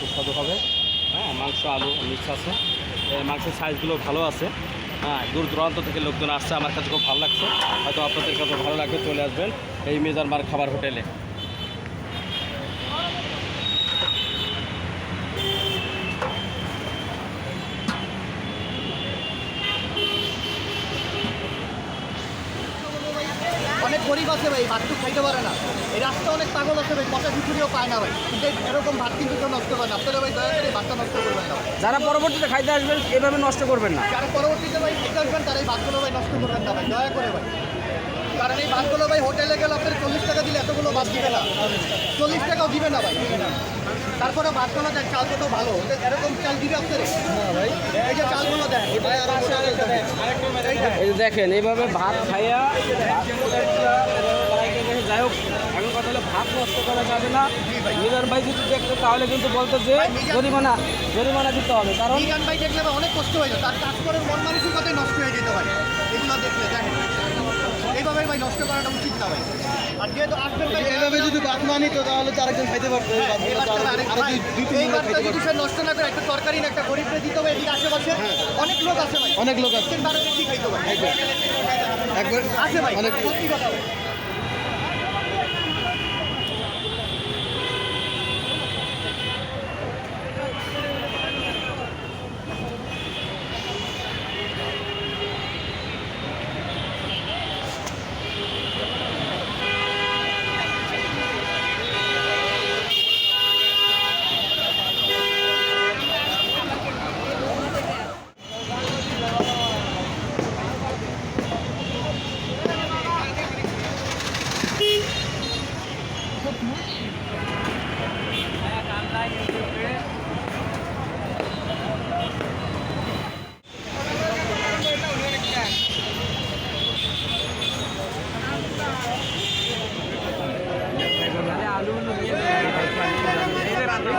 সুস্বাদু হবে। হ্যাঁ মাংস, আলু, মিক্স আছে। মাংসের সাইজগুলো ভালো আছে। হ্যাঁ দূর দূরান্ত থেকে লোকজন আসছে, আমার কাছে খুব ভালো লাগছে। হয়তো আপনাদের কাছে ভালো লাগবে, চলে আসবেন এই মেজারমার খাবার হোটেলে। অনেক গরিব আছে ভাই ভাত খাইতে পারে না। এই রাস্তা অনেক পাগল আছে ভাই কটা খিচুড়িও পায় না ভাই। কিন্তু এরকম ভাত কিন্তু কেউ নষ্ট করে না। আপনারা ভাই দয়া করে ভাতটা নষ্ট করবেন না। যারা পরবর্তীতে খাইতে আসবেন এভাবে নষ্ট করবেন না। যারা পরবর্তীতে ভাই খেতে আসবেন তারা এই ভাতগুলো ভাই নষ্ট করবেন না ভাই দয়া করে ভাই। কারণ এই ভাতগুলো ভাই হোটেলে গেলে আপনার চল্লিশ টাকা দিলে এতগুলো ভাত দিবে না। চল্লিশ টাকাও দিবে না ভাই। তারপরে ভাতগুলো দেন চালগুলো ভালো। এরকম চাল দিবে এই যে চালগুলো এই দেখেন এইভাবে ভাত খাইয়া যাই হোক এখন কথা হলো ভাত নষ্ট করা যাবে না। মিজান ভাই যদি দেখতো তাহলে কিন্তু বলতো যে জরিমানা জরিমানা দিতে হবে। কারণ মিজান ভাই দেখলে অনেক কষ্ট হয়ে যায়। তার কাজ করে মন মানসিকতাই নষ্ট হয়ে যেতে ভাই এগুলো দেখলে দেখেন। এইভাবে ভাই নষ্ট করাটা উচিত না ভাই। আর যেহেতু আসবেন ভাই যদি বাদ মানি তো তাহলে তো আরেকজন খাইতে পারতো। এই এই জন যদি সে নষ্ট না করে একটা তরকারি না একটা গরিবকে দিতে হবে এদিকে আশেপাশে অনেক লোক আছে ভাই। অনেক লোক আছে। খাইতে ভাই। একবার। আছে ভাই। অনেক কথা ভাই। পঞ্চাশ হাজার টাকা চাঁদা চাইছে তারপরে নাকি দুদিন ভেঙে ফেলল আপনার ওই লোককে মারো দিয়ে করে করে দিলি না আপনি দেশবাসীকে